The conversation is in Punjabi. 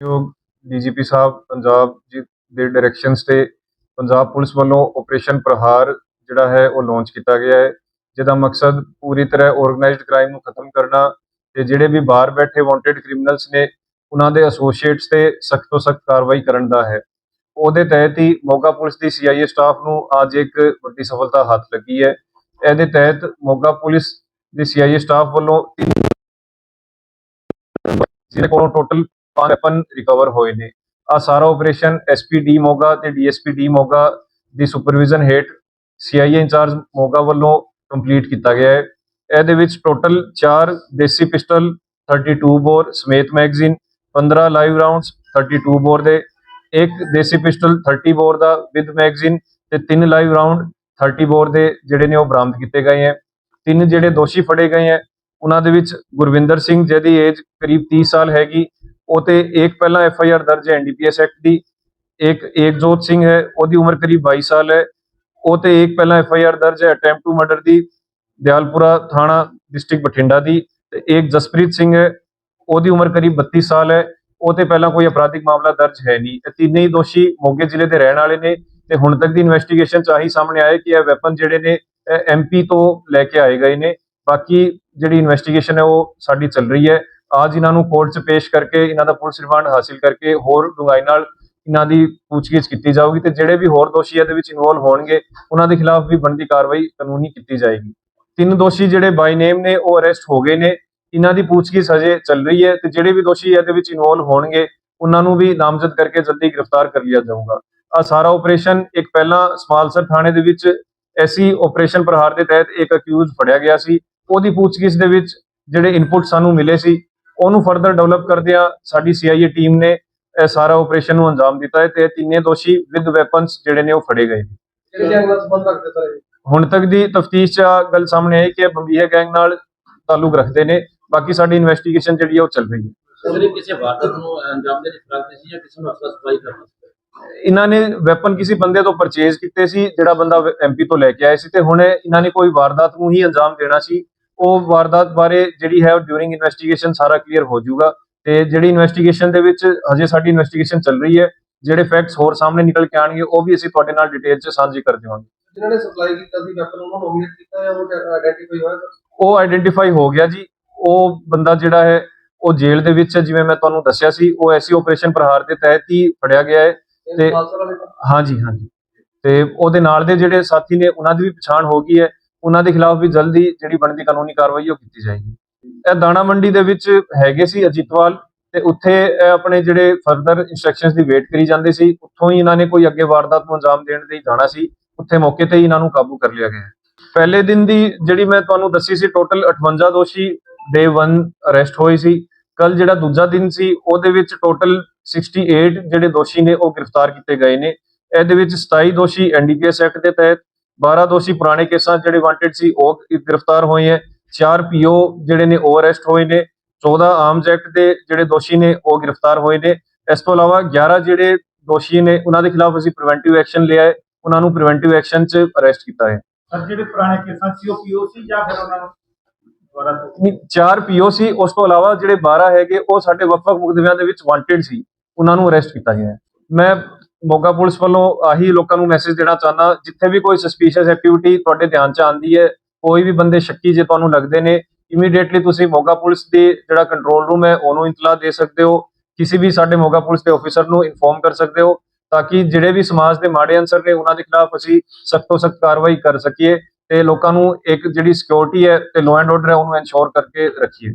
ਯੋਗ ਡੀਜੀਪੀ ਸਾਹਿਬ ਪੰਜਾਬ ਜੀ ਦੇ ਡਾਇਰੈਕਸ਼ਨਸ ਤੇ ਪੰਜਾਬ ਪੁਲਿਸ ਵੱਲੋਂ ਆਪਰੇਸ਼ਨ ਪ੍ਰਹਾਰ ਜਿਹੜਾ ਹੈ ਉਹ ਲਾਂਚ ਕੀਤਾ ਗਿਆ ਹੈ ਜਿਹਦਾ ਮਕਸਦ ਪੂਰੀ ਤਰ੍ਹਾਂ ਆਰਗੇਨਾਈਜ਼ਡ ਕ੍ਰਾਈਮ ਨੂੰ ਖਤਮ ਕਰਨਾ ਤੇ ਜਿਹੜੇ ਵੀ ਬਾਹਰ ਬੈਠੇ ਵਾਂਟਡ ਕ੍ਰਿਮੀਨਲਸ ਨੇ ਉਹਨਾਂ ਦੇ ਐਸੋਸੀਏਟਸ ਤੇ ਸਖਤ ਤੋਂ ਸਖਤ ਕਾਰਵਾਈ ਕਰਨ ਦਾ ਹੈ ਉਹਦੇ ਤਹਿਤ ਹੀ ਮੋਗਾ ਪੁਲਿਸ ਦੀ ਸੀਆਈਏ ਸਟਾਫ ਨੂੰ ਅੱਜ ਇੱਕ ਵੱਡੀ ਸਫਲਤਾ ਹੱਥ ਲੱਗੀ ਹੈ ਇਹਦੇ ਤਹਿਤ ਮੋਗਾ ਪੁਲਿਸ ਦੀ ਸੀਆਈਏ ਸਟਾਫ ਵੱਲੋਂ ਜਿਹਦੇ ਕੋਲੋਂ ਟੋਟਲ ਵੈਪਨ ਰਿਕਵਰ ਹੋਏ ਨੇ। ਆ ਸਾਰਾ ਆਪਰੇਸ਼ਨ ਐਸਪੀਡੀ ਮੋਗਾ ਤੇ ਡੀਐਸਪੀਡੀ ਮੋਗਾ ਦੀ ਸੁਪਰਵਿਜ਼ਨ ਹੇਠ ਸੀਆਈਏ ਇੰਚਾਰਜ ਮੋਗਾ ਵੱਲੋਂ ਕੰਪਲੀਟ ਕੀਤਾ ਗਿਆ ਹੈ। ਇਹਦੇ ਵਿੱਚ ਟੋਟਲ 4 ਦੇਸੀ ਪਿਸਟਲ 32 ਬੋਰ, ਸਮੇਤ ਮੈਗਜ਼ੀਨ 15 ਲਾਈਵ ਰਾਉਂਡਸ 32 ਬੋਰ ਦੇ। ਇੱਕ ਦੇਸੀ ਪਿਸਟਲ 30 ਬੋਰ ਦਾ ਵਿਦ ਮੈਗਜ਼ੀਨ ਤੇ ਤਿੰਨ ਲਾਈਵ ਰਾਉਂਡ 30 ਬੋਰ ਦੇ ਜਿਹੜੇ ਨੇ ਉਹ ਬਰਾਮਦ ਕੀਤੇ ਗਏ ਹੈ। ਤਿੰਨ ਜਿਹੜੇ ਦੋਸ਼ੀ ਫੜੇ ਗਏ ਹੈ। ਉਹਨਾਂ ਦੇ ਵਿੱਚ ਗੁਰਵਿੰਦਰ ਸਿੰਘ, ਜਿਹਦੀ ਏਜ ਕਰੀਬ 30 ਸਾਲ ਹੈਗੀ ਉਹ ਤੇ ਇੱਕ ਪਹਿਲਾਂ ਐਫ ਆਈ ਆਰ ਦਰਜ ਹੈ ਐਨਡੀਪੀਐਸ ਐਕਟ ਦੀ। ਇੱਕ ਏਕਜੋਤ ਸਿੰਘ ਹੈ, ਉਹਦੀ ਉਮਰ ਕਰੀਬ 22 ਸਾਲ ਹੈ। ਉਹ ਤੇ ਇੱਕ ਪਹਿਲਾਂ ਐਫ ਆਈ ਆਰ ਦਰਜ ਹੈ ਅਟੈਂਪਟ ਟੂ ਮਰਡਰ ਦੀ, ਦਿਆਲਪੁਰਾ ਥਾਣਾ, ਡਿਸਟ੍ਰਿਕਟ ਬਠਿੰਡਾ ਦੀ। ਤੇ ਇੱਕ ਜਸਪ੍ਰੀਤ ਸਿੰਘ ਹੈ, ਉਹਦੀ ਉਮਰ ਕਰੀਬ 32 ਸਾਲ ਹੈ। ਉਹ ਤੇ ਪਹਿਲਾਂ ਕੋਈ ਅਪਰਾਧਿਕ ਮਾਮਲਾ ਦਰਜ ਹੈ ਨਹੀਂ। ਇਹ ਤਿੰਨੇ ਹੀ ਦੋਸ਼ੀ ਮੋਗੇ ਜ਼ਿਲ੍ਹੇ ਦੇ ਰਹਿਣ ਵਾਲੇ ਨੇ। ਤੇ ਹੁਣ ਤੱਕ ਦੀ ਇਨਵੈਸਟੀਗੇਸ਼ਨ ਚ ਆਹੀ ਸਾਹਮਣੇ ਆਇਆ ਕਿ ਇਹ ਵੈਪਨ ਜਿਹੜੇ ਨੇ ਐਮਪੀ ਤੋਂ ਲੈ ਕੇ ਆਏ ਗਏ ਨੇ। ਬਾਕੀ ਜਿਹੜੀ ਇਨਵੈਸਟੀਗੇਸ਼ਨ ਹੈ, ਉਹ ਸਾਡੀ ਚੱਲ ਰਹੀ ਹੈ। ਅੱਜ ਇਹਨਾਂ ਨੂੰ ਕੋਰਟ 'ਚ ਪੇਸ਼ ਕਰਕੇ ਇਹਨਾਂ ਦਾ ਪੁਲਿਸ ਰਿਮਾਂਡ ਹਾਸਿਲ ਕਰਕੇ ਹੋਰ ਡੂੰਘਾਈ ਨਾਲ ਇਹਨਾਂ ਦੀ ਪੁੱਛਗਿੱਛ ਕੀਤੀ ਜਾਊਗੀ ਤੇ ਜਿਹੜੇ ਵੀ ਹੋਰ ਦੋਸ਼ੀ ਇਹਦੇ ਵਿੱਚ ਇਨਵੋਲਵ ਹੋਣਗੇ, ਉਹਨਾਂ ਦੇ ਖਿਲਾਫ ਵੀ ਬਣਦੀ ਕਾਰਵਾਈ ਕਾਨੂੰਨੀ ਕੀਤੀ ਜਾਏਗੀ। ਤਿੰਨ ਦੋਸ਼ੀ ਜਿਹੜੇ ਬਾਈ ਨੇਮ ਨੇ, ਉਹ ਅਰੈਸਟ ਹੋ ਗਏ ਨੇ। ਇਹਨਾਂ ਦੀ ਪੁੱਛਗਿੱਛ ਹਜੇ ਚੱਲ ਰਹੀ ਹੈ ਤੇ ਜਿਹੜੇ ਵੀ ਦੋਸ਼ੀ ਇਹਦੇ ਵਿੱਚ ਇਨਵੋਲਵ ਹੋਣਗੇ, ਉਹਨਾਂ ਨੂੰ ਵੀ ਨਾਮਜ਼ਦ ਕਰਕੇ ਜਲਦੀ ਗ੍ਰਿਫਤਾਰ ਕਰ ਲਿਆ ਜਾਊਗਾ। ਆ ਸਾਰਾ ਆਪਰੇਸ਼ਨ ਇੱਕ ਪਹਿਲਾਂ ਸਮਾਲਸਰ ਥਾਣੇ ਦੇ ਵਿੱਚ ਐਸੀ ਆਪਰੇਸ਼ਨ ਪ੍ਰਹਾਰ ਦੇ ਤਹਿਤ ਇੱਕ ਅਕਿਊਜ਼ ਫੜਿਆ ਗਿਆ ਸੀ। ਉਹਦੀ ਪੁੱਛਗਿੱਛ ਦੇ ਵਿੱਚ ਜਿਹੜੇ ਇਨਪੁਟ ਸਾਨੂੰ ਮਿਲੇ ਸੀ ਉਹਨੂੰ ਫਰਦਰ ਡਿਵੈਲਪ ਕਰਦਿਆਂ ਸਾਡੀ ਸੀਆਈਏ ਟੀਮ ਨੇ ਇਹ ਸਾਰਾ ਆਪਰੇਸ਼ਨ ਨੂੰ ਅੰਜਾਮ ਦਿੱਤਾ ਹੈ ਤੇ ਇਹ ਤਿੰਨੇ ਦੋਸ਼ੀ ਵਿਦ ਵੈਪਨਸ ਜਿਹੜੇ ਨੇ ਉਹ ਫੜੇ ਗਏ? ਹੁਣ ਤੱਕ ਦੀ ਤਫਤੀਸ਼ 'ਚ ਗੱਲ ਸਾਹਮਣੇ ਆਈ ਕਿ ਬੰਬੀਹਾ ਗੈਂਗ ਨਾਲ ਤਾਲੁਕ ਰੱਖਦੇ ਨੇ। ਬਾਕੀ ਸਾਡੀ ਇਨਵੈਸਟੀਗੇਸ਼ਨ ਜਿਹੜੀ ਹੈ ਉਹ ਚੱਲ ਰਹੀ ਹੈ। ਸਰ ਇਹ ਕਿਸੇ ਵਾਰਦਾਤ ਨੂੰ ਅੰਜਾਮ ਦੇਣ ਦੀ ਫਿਰਾਕ ਸੀ ਜਾਂ ਕਿਸੇ ਨੂੰ ਅਸਲਾ ਸਪਲਾਈ ਕਰਨਾ ਸੀ ਇਹਨਾਂ ਨੇ ਵੈਪਨ ਕਿਸੇ ਬੰਦੇ ਤੋਂ ਪਰਚੇਜ਼ ਕੀਤੇ ਸੀ ਜਿਹੜਾ ਬੰਦਾ ਐਮਪੀ ਤੋਂ ਲੈ ਕੇ ਆਇਆ ਸੀ ਤੇ ਹੁਣ ਇਹਨਾਂ ਨੇ ਕੋਈ ਵਾਰਦਾਤ ਨੂੰ ਹੀ ਅੰਜਾਮ ਦੇਣਾ ਸੀ। ਉਹ ਵਾਰਦਾਤ ਬਾਰੇ ਜਿਹੜੀ ਹੈ ਡਿਊਰਿੰਗ ਇਨਵੈਸਟੀਗੇਸ਼ਨ ਸਾਰਾ ਕਲੀਅਰ ਹੋ ਜਾਊਗਾ। ਤੇ ਜਿਹੜੀ ਇਨਵੈਸਟੀਗੇਸ਼ਨ ਦੇ ਵਿੱਚ ਹਜੇ ਸਾਡੀ ਇਨਵੈਸਟੀਗੇਸ਼ਨ ਚੱਲ ਰਹੀ ਹੈ ਜਿਹੜੇ ਫੈਕਟਸ ਹੋਰ ਸਾਹਮਣੇ ਨਿਕਲ ਕੇ ਆਣਗੇ ਉਹ ਵੀ ਅਸੀਂ ਤੁਹਾਡੇ ਨਾਲ ਡਿਟੇਲ 'ਚ ਸਾਂਝੇ ਕਰ ਦੇਵਾਂਗੇ। ਜਿਨ੍ਹਾਂ ਨੇ ਸਪਲਾਈ ਕੀਤਾ ਸੀ ਵੈਪਨ ਉਹਨਾਂ ਨੂੰ ਨੋਮੀਨੇਟ ਕੀਤਾ ਹੈ ਉਹ ਆਇਡੈਂਟੀਫਾਈ ਹੋਇਆ? ਉਹ ਆਇਡੈਂਟੀਫਾਈ ਹੋ ਗਿਆ ਜੀ। ਉਹ ਬੰਦਾ ਜਿਹੜਾ ਹੈ ਉਹ ਜੇਲ੍ਹ ਦੇ ਵਿੱਚ ਹੈ, ਜਿਵੇਂ ਮੈਂ ਤੁਹਾਨੂੰ ਦੱਸਿਆ ਸੀ ਉਹ ਐਸੀ ਆਪਰੇਸ਼ਨ ਪ੍ਰਹਾਰ ਦੇ ਤਹਿਤ ਹੀ ਫੜਿਆ ਗਿਆ ਹੈ। ਤੇ-। ਹਾਂਜੀ ਹਾਂਜੀ। ਤੇ ਉਹਦੇ ਨਾਲ ਦੇ ਜਿਹੜੇ ਸਾਥੀ ਨੇ ਉਹਨਾਂ ਦੀ ਵੀ ਪਛਾਣ ਹੋ ਗਈ ਹੈ। ਉਹਨਾਂ ਦੇ ਖਿਲਾਫ ਵੀ ਜਲਦੀ ਜਿਹੜੀ ਬਣਦੀ ਕਾਨੂੰਨੀ ਕਾਰਵਾਈ ਉਹ ਕੀਤੀ ਜਾਏਗੀ। ਇਹ ਦਾਣਾ ਮੰਡੀ ਦੇ ਵਿੱਚ ਹੈਗੇ ਸੀ ਅਜੀਤਵਾਲ ਤੇ ਉੱਥੇ ਇਹ ਆਪਣੇ ਜਿਹੜੇ ਫਰਦਰ ਇਨਸਟਰਕਸ਼ਨਸ ਦੀ ਵੇਟ ਕਰੀ ਜਾਂਦੇ ਸੀ। ਉੱਥੋਂ ਹੀ ਇਹਨਾਂ ਨੇ ਕੋਈ ਅੱਗੇ ਵਾਰਦਾਤ ਨੂੰ ਅੰਜਾਮ ਦੇਣ ਲਈ ਜਾਣਾ ਸੀ। ਉੱਥੇ ਮੌਕੇ ਤੇ ਹੀ ਇਹਨਾਂ ਨੂੰ ਕਾਬੂ ਕਰ ਲਿਆ ਗਿਆ ਪਹਿਲੇ ਦਿਨ ਦੀ ਜਿਹੜੀ ਮੈਂ ਤੁਹਾਨੂੰ ਦੱਸੀ ਸੀ ਟੋਟਲ 58 ਦੋਸ਼ੀ ਡੇ 1 ਅਰੈਸਟ ਹੋਏ ਸੀ। ਕੱਲ ਜਿਹੜਾ ਦੂਜਾ ਦਿਨ ਸੀ, ਉਹਦੇ ਵਿੱਚ ਟੋਟਲ 68 ਜਿਹੜੇ ਦੋਸ਼ੀ ਨੇ ਉਹ ਗ੍ਰਿਫਤਾਰ ਕੀਤੇ ਗਏ ਨੇ। ਇਹਦੇ ਵਿੱਚ 27 ਦੋਸ਼ੀ ਐਨਡੀਪੀਐਸ ਐਕਟ ਦੇ ਤਹਿਤ 12 ਦੋਸ਼ੀ ਪੁਰਾਣੇ ਕੇਸਾਂ ਜਿਹੜੇ ਵਾਂਟਡ ਸੀ ਉਹ ਗ੍ਰਿਫਤਾਰ ਹੋਏ ਹੈ। 4 ਪੀਓ ਜਿਹੜੇ ਨੇ ਉਹ ਅਰੈਸਟ ਹੋਏ ਨੇ। 14 ਆਰਮਸ ਐਕਟ ਦੇ ਜਿਹੜੇ ਦੋਸ਼ੀ ਨੇ ਉਹ ਗ੍ਰਿਫਤਾਰ ਹੋਏ ਨੇ। ਇਸ ਤੋਂ ਇਲਾਵਾ 11 ਜਿਹੜੇ ਦੋਸ਼ੀ ਨੇ ਉਹਨਾਂ ਦੇ ਖਿਲਾਫ ਅਸੀਂ ਪ੍ਰੀਵੈਂਟਿਵ ਐਕਸ਼ਨ ਲਿਆ ਹੈ। ਉਹਨਾਂ ਨੂੰ ਪ੍ਰੀਵੈਂਟਿਵ ਐਕਸ਼ਨ 'ਚ ਅਰੈਸਟ ਕੀਤਾ ਹੈ। ਸਰ ਜਿਹੜੇ ਪੁਰਾਣੇ ਕੇਸਾਂ ਸੀ ਉਹ ਪੀਓ ਸੀ ਜਾਂ ਫਿਰ ਉਹਨਾਂ ਨੂੰ ਨਹੀਂ 4 ਪੀਓ ਸੀ। ਉਸ ਤੋਂ ਇਲਾਵਾ ਜਿਹੜੇ 12 ਹੈਗੇ ਉਹ ਸਾਡੇ ਵੱਖ-ਵੱਖ ਮੁਕੱਦਮਿਆਂ ਦੇ ਵਿੱਚ ਵਾਂਟਡ ਸੀ। ਉਹਨਾਂ ਨੂੰ ਅਰੈਸਟ ਕੀਤਾ ਗਿਆ ਮੈਂ ਮੋਗਾ ਪੁਲਿਸ ਵੱਲੋਂ ਆਹੀ ਲੋਕਾਂ ਨੂੰ ਮੈਸੇਜ ਦੇਣਾ ਚਾਹੁੰਦਾ, ਜਿੱਥੇ ਵੀ ਕੋਈ ਸਸਪੀਸ਼ੀਅਸ ਐਕਟੀਵਿਟੀ ਤੁਹਾਡੇ ਧਿਆਨ 'ਚ ਆਉਂਦੀ ਹੈ, ਕੋਈ ਵੀ ਬੰਦੇ ਸ਼ੱਕੀ ਜੇ ਤੁਹਾਨੂੰ ਲੱਗਦੇ ਨੇ ਇਮੀਡੀਏਟਲੀ ਤੁਸੀਂ ਮੋਗਾ ਪੁਲਿਸ ਦੇ ਜਿਹੜਾ ਕੰਟਰੋਲ ਰੂਮ ਹੈ, ਉਹਨੂੰ ਇਤਲਾਹ ਦੇ ਸਕਦੇ ਹੋ। ਕਿਸੇ ਵੀ ਸਾਡੇ ਮੋਗਾ ਪੁਲਿਸ ਦੇ ਆਫੀਸਰ ਨੂੰ ਇਨਫੋਰਮ ਕਰ ਸਕਦੇ ਹੋ, ਤਾਂ ਕਿ ਜਿਹੜੇ ਵੀ ਸਮਾਜ ਦੇ ਮਾੜੇ ਅਨਸਰ ਨੇ, ਉਹਨਾਂ ਦੇ ਖਿਲਾਫ ਅਸੀਂ ਸਖਤ ਤੋਂ ਸਖਤ ਕਾਰਵਾਈ ਕਰ ਸਕੀਏ ਤੇ ਲੋਕਾਂ ਨੂੰ ਇੱਕ ਜਿਹੜੀ ਸਿਕਿਉਰਿਟੀ ਹੈ ਤੇ ਲਾਅ ਐਂਡ ਆਰਡਰ ਹੈ, ਉਹਨੂੰ ਇਨਸ਼ੋਰ ਕਰਕੇ ਰੱਖੀਏ।